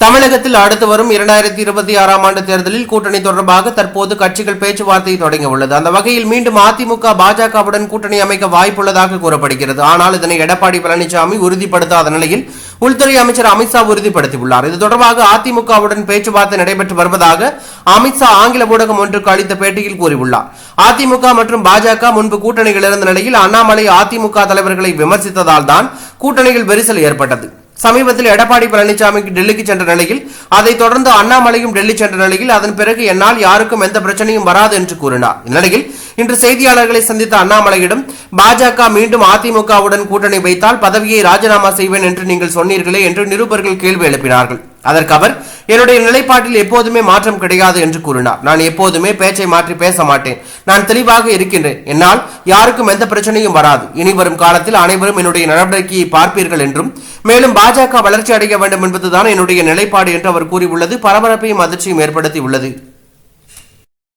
தமிழகத்தில் அடுத்து வரும் இரண்டாயிரத்தி இருபத்தி ஆறாம் ஆண்டு தேர்தலில் கூட்டணி தொடர்பாக தற்போது கட்சிகள் பேச்சுவார்த்தை தொடங்கியுள்ளது அந்த வகையில் மீண்டும் அதிமுக பாஜகவுடன் கூட்டணி அமைக்க வாய்ப்புள்ளதாக கூறப்படுகிறது. ஆனால் இதனை எடப்பாடி பழனிசாமி உறுதிப்படுத்தாத நிலையில் உள்துறை அமைச்சர் அமித்ஷா உறுதிப்படுத்தியுள்ளார் இது தொடர்பாக அதிமுகவுடன் பேச்சுவார்த்தை நடைபெற்று வருவதாக அமித்ஷா ஆங்கில ஊடகம் ஒன்றுக்கு அளித்த பேட்டியில் கூறியுள்ளார். அதிமுக மற்றும் பாஜக முன்பு கூட்டணியில் இருந்த நிலையில் அண்ணாமலை அதிமுக தலைவர்களை விமர்சித்ததால் தான் கூட்டணியில் விரிசல் ஏற்பட்டது. சமீபத்தில் எடப்பாடி பழனிசாமிக்கு டெல்லிக்கு சென்ற நிலையில் அதைத் தொடர்ந்து அண்ணாமலையும் டெல்லி சென்ற நிலையில் அதன் பிறகு என்னால் யாருக்கும் எந்த பிரச்சனையும் வராது என்று கூறினார். இந்நிலையில் இன்று செய்தியாளர்களை சந்தித்த அண்ணாமலையிடம் பாஜக மீண்டும் அதிமுகவுடன் கூட்டணி வைத்தால் பதவியை ராஜினாமா செய்வேன் என்று நீங்கள் சொன்னீர்களே என்று நிருபர்கள் கேள்வி எழுப்பினார்கள். அதற்கு அவர் என்னுடைய நிலைப்பாட்டில் எப்போதுமே மாற்றம் கிடையாது என்று கூறினார். நான் எப்போதுமே பேச்சை மாற்றி பேச மாட்டேன். நான் தெளிவாக இருக்கின்றேன். என்னால் யாருக்கும் எந்த பிரச்சனையும் வராது. இனி வரும் காலத்தில் அனைவரும் என்னுடைய நடவடிக்கையை பார்ப்பீர்கள் என்றும் மேலும் பாஜக வளர்ச்சி அடைய வேண்டும் என்பதுதான் என்னுடைய நிலைப்பாடு என்று அவர் கூறியுள்ளது. பரபரப்பையும் அதிர்ச்சியும் ஏற்படுத்தி உள்ளது